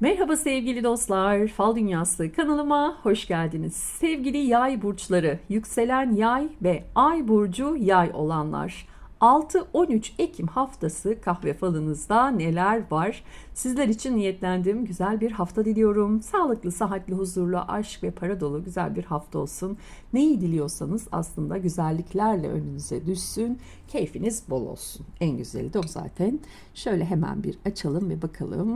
Merhaba sevgili dostlar, Fal Dünyası kanalıma hoş geldiniz. Sevgili yay burçları, yükselen yay ve ay burcu yay olanlar. 6-13 Ekim haftası kahve falınızda neler var? Sizler için niyetlendim. Güzel bir hafta diliyorum. Sağlıklı, sıhhatli, huzurlu, aşk ve para dolu güzel bir hafta olsun. Neyi diliyorsanız aslında güzelliklerle önünüze düşsün. Keyfiniz bol olsun. En güzeli de o zaten. Şöyle hemen bir açalım ve bakalım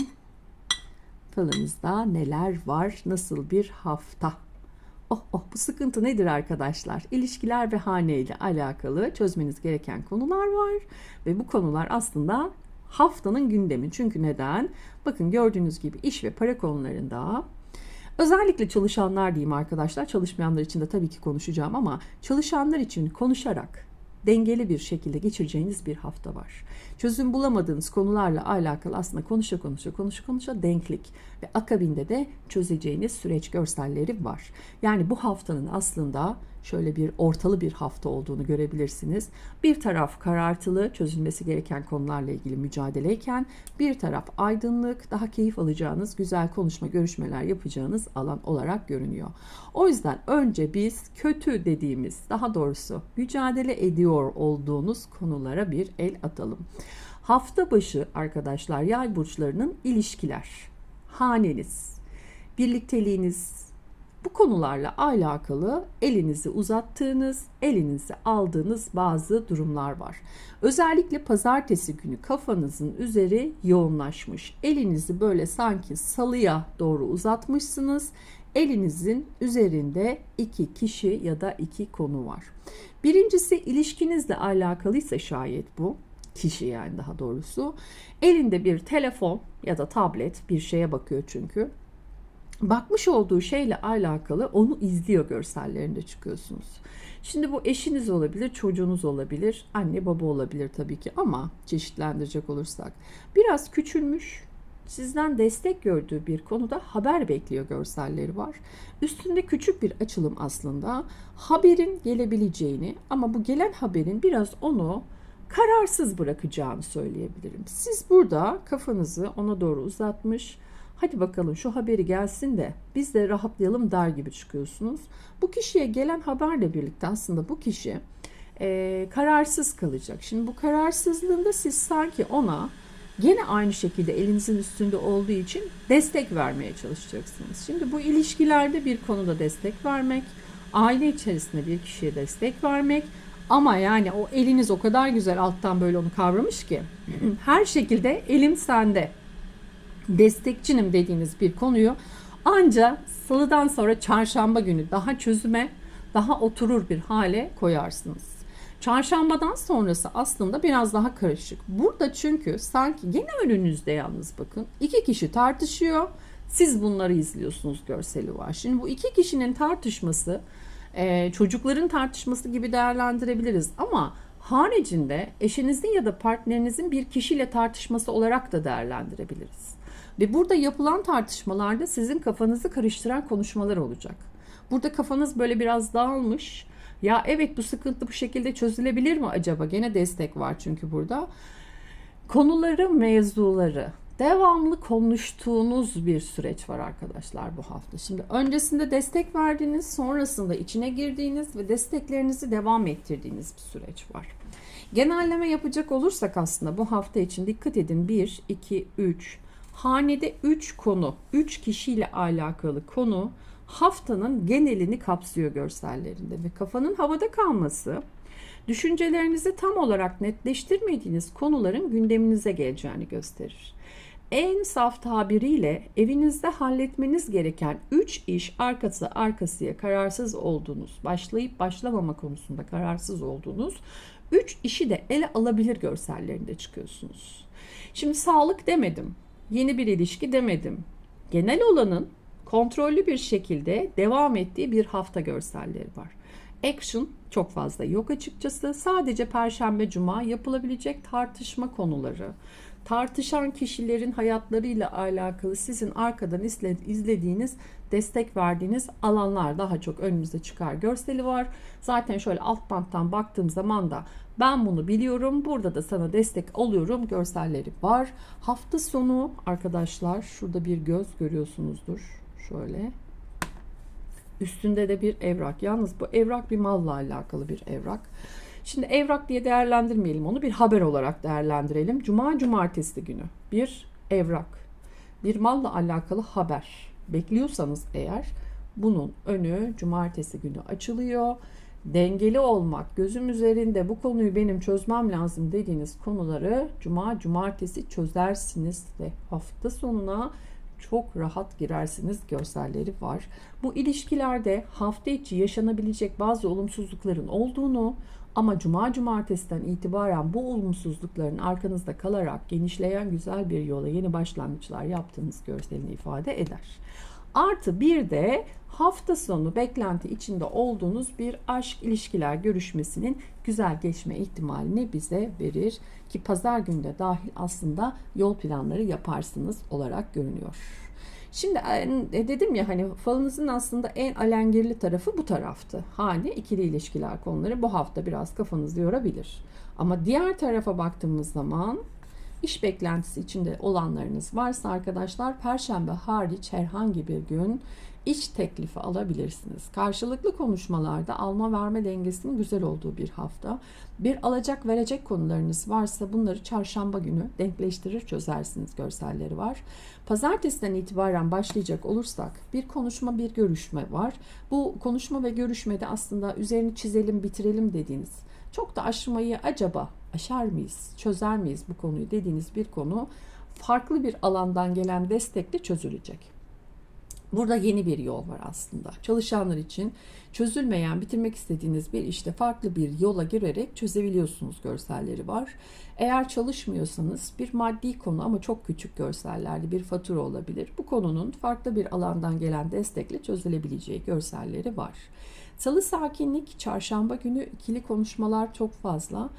falınızda neler var? Nasıl bir hafta? Oh oh bu sıkıntı nedir arkadaşlar? İlişkiler ve hane ile alakalı çözmeniz gereken konular var ve bu konular aslında haftanın gündemi. Çünkü neden? Bakın gördüğünüz gibi iş ve para konularında özellikle çalışanlar diyeyim arkadaşlar. Çalışmayanlar için de tabii ki konuşacağım ama çalışanlar için konuşarak dengeli bir şekilde geçireceğiniz bir hafta var. Çözüm bulamadığınız konularla alakalı aslında konuşa konuşa konuşa konuşa denklik ve akabinde de çözeceğiniz süreç görselleri var. Yani bu haftanın aslında şöyle bir ortalı bir hafta olduğunu görebilirsiniz. Bir taraf karartılı, çözülmesi gereken konularla ilgili mücadeleyken bir taraf aydınlık, daha keyif alacağınız, güzel konuşma, görüşmeler yapacağınız alan olarak görünüyor. O yüzden önce biz kötü dediğimiz, daha doğrusu mücadele ediyor olduğunuz konulara bir el atalım. Hafta başı arkadaşlar yay burçlarının ilişkiler, haneniz, birlikteliğiniz, bu konularla alakalı elinizi uzattığınız, elinizi aldığınız bazı durumlar var. Özellikle pazartesi günü kafanızın üzeri yoğunlaşmış. Elinizi böyle sanki salıya doğru uzatmışsınız. Elinizin üzerinde iki kişi ya da iki konu var. Birincisi ilişkinizle alakalıysa şayet bu kişi yani daha doğrusu elinde bir telefon ya da tablet bir şeye bakıyor çünkü bakmış olduğu şeyle alakalı onu izliyor görsellerinde çıkıyorsunuz. Şimdi bu eşiniz olabilir, çocuğunuz olabilir, anne baba olabilir tabii ki ama çeşitlendirecek olursak biraz küçülmüş, sizden destek gördüğü bir konuda haber bekliyor görselleri var. Üstünde küçük bir açılım aslında haberin gelebileceğini ama bu gelen haberin biraz onu kararsız bırakacağını söyleyebilirim. Siz burada kafanızı ona doğru uzatmış, hadi bakalım şu haberi gelsin de biz de rahatlayalım der gibi çıkıyorsunuz. Bu kişiye gelen haberle birlikte aslında bu kişi e, kararsız kalacak. Şimdi bu kararsızlığında siz sanki ona gene aynı şekilde elinizin üstünde olduğu için destek vermeye çalışacaksınız. Şimdi bu ilişkilerde bir konuda destek vermek, aile içerisinde bir kişiye destek vermek ama yani o eliniz o kadar güzel alttan böyle onu kavramış ki her şekilde elim sende destekçinim dediğiniz bir konuyu anca salıdan sonra çarşamba günü daha çözüme, daha oturur bir hale koyarsınız. Çarşambadan sonrası aslında biraz daha karışık. Burada çünkü sanki gene önünüzde yalnız bakın iki kişi tartışıyor. Siz bunları izliyorsunuz görseli var. Şimdi bu iki kişinin tartışması çocukların tartışması gibi değerlendirebiliriz ama haricinde eşinizin ya da partnerinizin bir kişiyle tartışması olarak da değerlendirebiliriz. Ve burada yapılan tartışmalarda sizin kafanızı karıştıran konuşmalar olacak. Burada kafanız böyle biraz dağılmış. Ya evet bu sıkıntı bu şekilde çözülebilir mi acaba? Gene destek var çünkü burada. Konuları, mevzuları devamlı konuştuğunuz bir süreç var arkadaşlar bu hafta. Şimdi öncesinde destek verdiğiniz, sonrasında içine girdiğiniz ve desteklerinizi devam ettirdiğiniz bir süreç var. Genelleme yapacak olursak aslında bu hafta için dikkat edin 1, 2, 3, hanede 3 konu, 3 kişiyle alakalı konu haftanın genelini kapsıyor görsellerinde ve kafanın havada kalması düşüncelerinizi tam olarak netleştirmediğiniz konuların gündeminize geleceğini gösterir. En saf tabiriyle evinizde halletmeniz gereken 3 iş arkası arkasıya kararsız olduğunuz, başlayıp başlamama konusunda kararsız olduğunuz 3 işi de ele alabilir görsellerinde çıkıyorsunuz. Şimdi sağlık demedim, yeni bir ilişki demedim. Genel olanın kontrollü bir şekilde devam ettiği bir hafta görselleri var. Action çok fazla yok açıkçası. Sadece perşembe cuma yapılabilecek tartışma konuları, tartışan kişilerin hayatlarıyla alakalı sizin arkadan izle- izlediğiniz, destek verdiğiniz alanlar daha çok önümüze çıkar görseli var. Zaten şöyle alt banttan baktığım zaman da ben bunu biliyorum. Burada da sana destek oluyorum. Görselleri var. Hafta sonu arkadaşlar şurada bir göz görüyorsunuzdur. Şöyle. Üstünde de bir evrak. Yalnız bu evrak bir malla alakalı bir evrak. Şimdi evrak diye değerlendirmeyelim onu. Bir haber olarak değerlendirelim. Cuma cumartesi günü bir evrak, bir malla alakalı haber bekliyorsanız eğer bunun önü cumartesi günü açılıyor. Dengeli olmak, gözüm üzerinde bu konuyu benim çözmem lazım dediğiniz konuları cuma cumartesi çözersiniz ve hafta sonuna çok rahat girersiniz görselleri var. Bu ilişkilerde hafta içi yaşanabilecek bazı olumsuzlukların olduğunu ama cuma cumartesiden itibaren bu olumsuzlukların arkanızda kalarak genişleyen güzel bir yola yeni başlangıçlar yaptığınız görselini ifade eder. Artı bir de hafta sonu beklenti içinde olduğunuz bir aşk ilişkiler görüşmesinin güzel geçme ihtimalini bize verir ki pazar günde dahil aslında yol planları yaparsınız olarak görünüyor. Şimdi e, dedim ya hani falınızın aslında en alengirli tarafı bu taraftı. Hani ikili ilişkiler konuları bu hafta biraz kafanızı yorabilir. Ama diğer tarafa baktığımız zaman iş beklentisi içinde olanlarınız varsa arkadaşlar perşembe hariç herhangi bir gün iş teklifi alabilirsiniz. Karşılıklı konuşmalarda alma verme dengesinin güzel olduğu bir hafta. Bir alacak verecek konularınız varsa bunları çarşamba günü denkleştirir çözersiniz görselleri var. Pazartesiden itibaren başlayacak olursak bir konuşma bir görüşme var. Bu konuşma ve görüşmede aslında üzerini çizelim bitirelim dediğiniz çok da aşmayı acaba aşar mıyız, çözer miyiz bu konuyu dediğiniz bir konu farklı bir alandan gelen destekle çözülecek. Burada yeni bir yol var aslında. Çalışanlar için çözülmeyen, bitirmek istediğiniz bir işte farklı bir yola girerek çözebiliyorsunuz görselleri var. Eğer çalışmıyorsanız bir maddi konu ama çok küçük görsellerli bir fatura olabilir. Bu konunun farklı bir alandan gelen destekle çözülebileceği görselleri var. Salı sakinlik, çarşamba günü ikili konuşmalar çok fazla.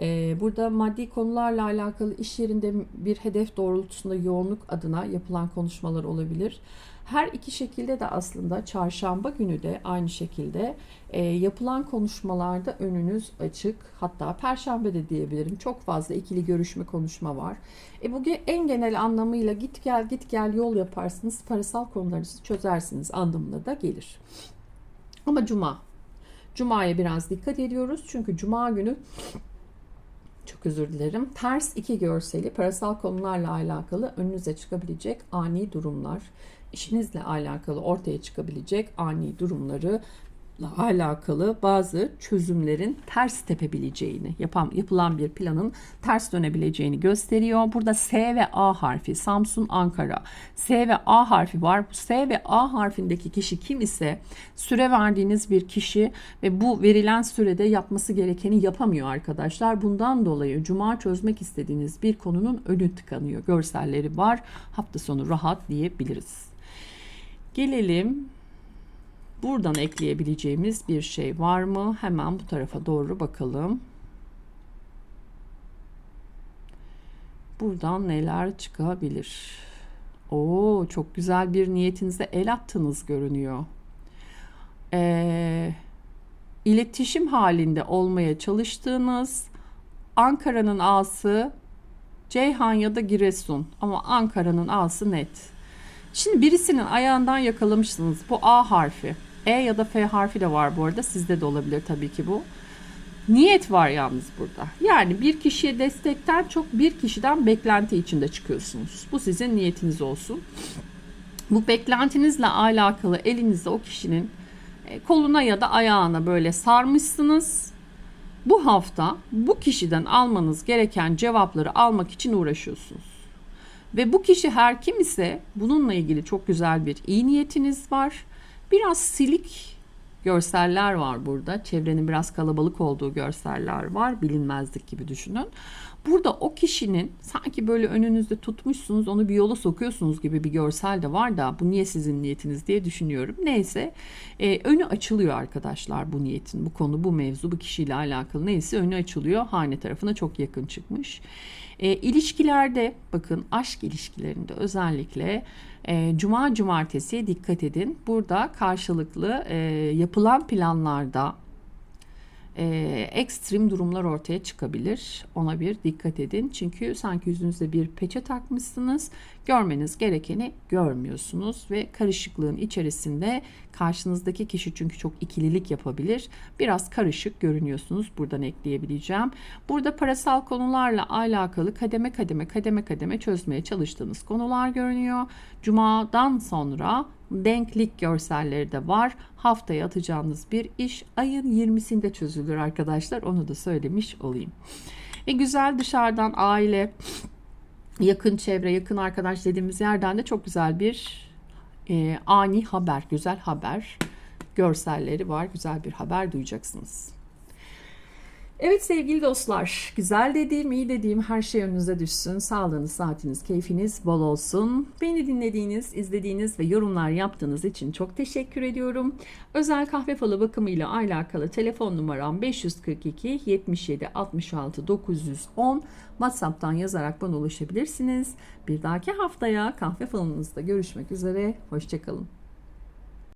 Ee, burada maddi konularla alakalı iş yerinde bir hedef doğrultusunda yoğunluk adına yapılan konuşmalar olabilir. Her iki şekilde de aslında çarşamba günü de aynı şekilde e, yapılan konuşmalarda önünüz açık. Hatta perşembe de diyebilirim. Çok fazla ikili görüşme konuşma var. E, bu en genel anlamıyla git gel git gel yol yaparsınız. Parasal konularınızı çözersiniz anlamına da gelir. Ama cuma. Cuma'ya biraz dikkat ediyoruz. Çünkü cuma günü çok özür dilerim. Ters iki görseli parasal konularla alakalı önünüze çıkabilecek ani durumlar, işinizle alakalı ortaya çıkabilecek ani durumları alakalı bazı çözümlerin ters tepebileceğini, yapan, yapılan bir planın ters dönebileceğini gösteriyor. Burada S ve A harfi, Samsun, Ankara. S ve A harfi var. Bu S ve A harfindeki kişi kim ise süre verdiğiniz bir kişi ve bu verilen sürede yapması gerekeni yapamıyor arkadaşlar. Bundan dolayı cuma çözmek istediğiniz bir konunun önü tıkanıyor. Görselleri var. Hafta sonu rahat diyebiliriz. Gelelim Buradan ekleyebileceğimiz bir şey var mı? Hemen bu tarafa doğru bakalım. Buradan neler çıkabilir? Oo, çok güzel bir niyetinize el attınız görünüyor. Ee, iletişim halinde olmaya çalıştığınız Ankara'nın A'sı Ceyhan ya da Giresun ama Ankara'nın A'sı net. Şimdi birisinin ayağından yakalamışsınız bu A harfi. E ya da F harfi de var bu arada. Sizde de olabilir tabii ki bu. Niyet var yalnız burada. Yani bir kişiye destekten çok bir kişiden beklenti içinde çıkıyorsunuz. Bu sizin niyetiniz olsun. Bu beklentinizle alakalı elinizde o kişinin e, koluna ya da ayağına böyle sarmışsınız. Bu hafta bu kişiden almanız gereken cevapları almak için uğraşıyorsunuz. Ve bu kişi her kim ise bununla ilgili çok güzel bir iyi niyetiniz var Biraz silik görseller var burada. Çevrenin biraz kalabalık olduğu görseller var. Bilinmezlik gibi düşünün. Burada o kişinin sanki böyle önünüzde tutmuşsunuz onu bir yola sokuyorsunuz gibi bir görsel de var da bu niye sizin niyetiniz diye düşünüyorum. Neyse e, önü açılıyor arkadaşlar bu niyetin bu konu bu mevzu bu kişiyle alakalı neyse önü açılıyor hane tarafına çok yakın çıkmış. E, ilişkilerde bakın aşk ilişkilerinde özellikle e, cuma cumartesiye dikkat edin. Burada karşılıklı e, yapılan planlarda e, ekstrem durumlar ortaya çıkabilir. Ona bir dikkat edin. Çünkü sanki yüzünüze bir peçe takmışsınız. Görmeniz gerekeni görmüyorsunuz ve karışıklığın içerisinde karşınızdaki kişi çünkü çok ikililik yapabilir. Biraz karışık görünüyorsunuz. Buradan ekleyebileceğim. Burada parasal konularla alakalı kademe kademe kademe kademe çözmeye çalıştığınız konular görünüyor. Cuma'dan sonra denklik görselleri de var. Haftaya atacağınız bir iş ayın 20'sinde çözülür arkadaşlar. Onu da söylemiş olayım. Ve güzel dışarıdan aile, yakın çevre, yakın arkadaş dediğimiz yerden de çok güzel bir e, ani haber, güzel haber görselleri var. Güzel bir haber duyacaksınız. Evet sevgili dostlar, güzel dediğim, iyi dediğim her şey önünüze düşsün. Sağlığınız, saatiniz, keyfiniz bol olsun. Beni dinlediğiniz, izlediğiniz ve yorumlar yaptığınız için çok teşekkür ediyorum. Özel kahve falı bakımıyla alakalı telefon numaram 542 77 66 910. WhatsApp'tan yazarak bana ulaşabilirsiniz. Bir dahaki haftaya kahve falınızda görüşmek üzere. Hoşçakalın.